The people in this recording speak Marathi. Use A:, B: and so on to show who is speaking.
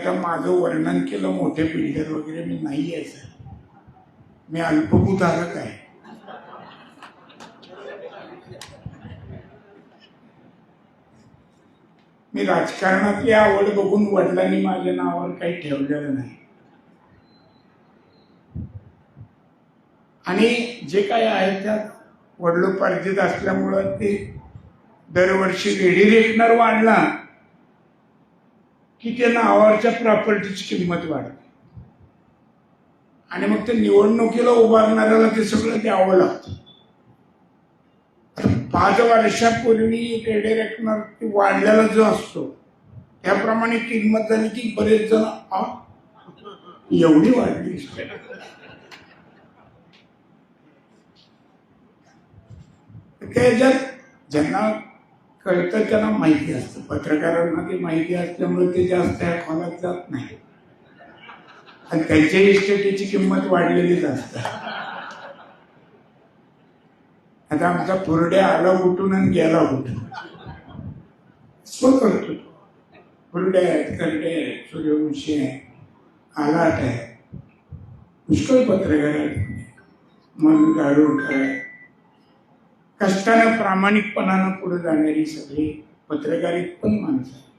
A: आता माझं वर्णन केलं मोठे बिल्डर वगैरे मी नाही आहे सर. मी अल्पभूधारक आहे. मी राजकारणातली आवड बघून वडिलांनी माझ्या नावावर काही ठेवलेलं नाही. आणि जे काही आहे त्यात वडिलोपार्जित असल्यामुळं ते दरवर्षी रेडी रेटनर वाढला. की त्या नावावरच्या प्रॉपर्टीची किंमत वाढते. आणि मग ते निवडणुकीला उभारणाऱ्याला ते सगळं द्यावं लागतं. पाच वर्षापूर्वी रेडी रेकनर वाढलेला जो असतो त्याप्रमाणे किंमत झाली की बरेच जण एवढी वाढली त्याच्यात ज्यांना कळतं त्यांना माहिती असतं. पत्रकारांना ती माहिती असल्यामुळे ते जास्त या खोलात जात नाही. आणि त्यांच्या इस्टेटीची किंमत वाढलेलीच असते आता आमचा फुरड्या आला उठून आणि गेला उठून. सो करतो. फुरडे आहेत करडे आहेत सूर्यवंशी आहे आलाट आहे पुष्कळ पत्रकार आहेत. मन गाडूळकर आहे कष्टानं प्रामाणिकपणानं पुढे जाणारी सगळी पत्रकारित पण माणसं आहेत.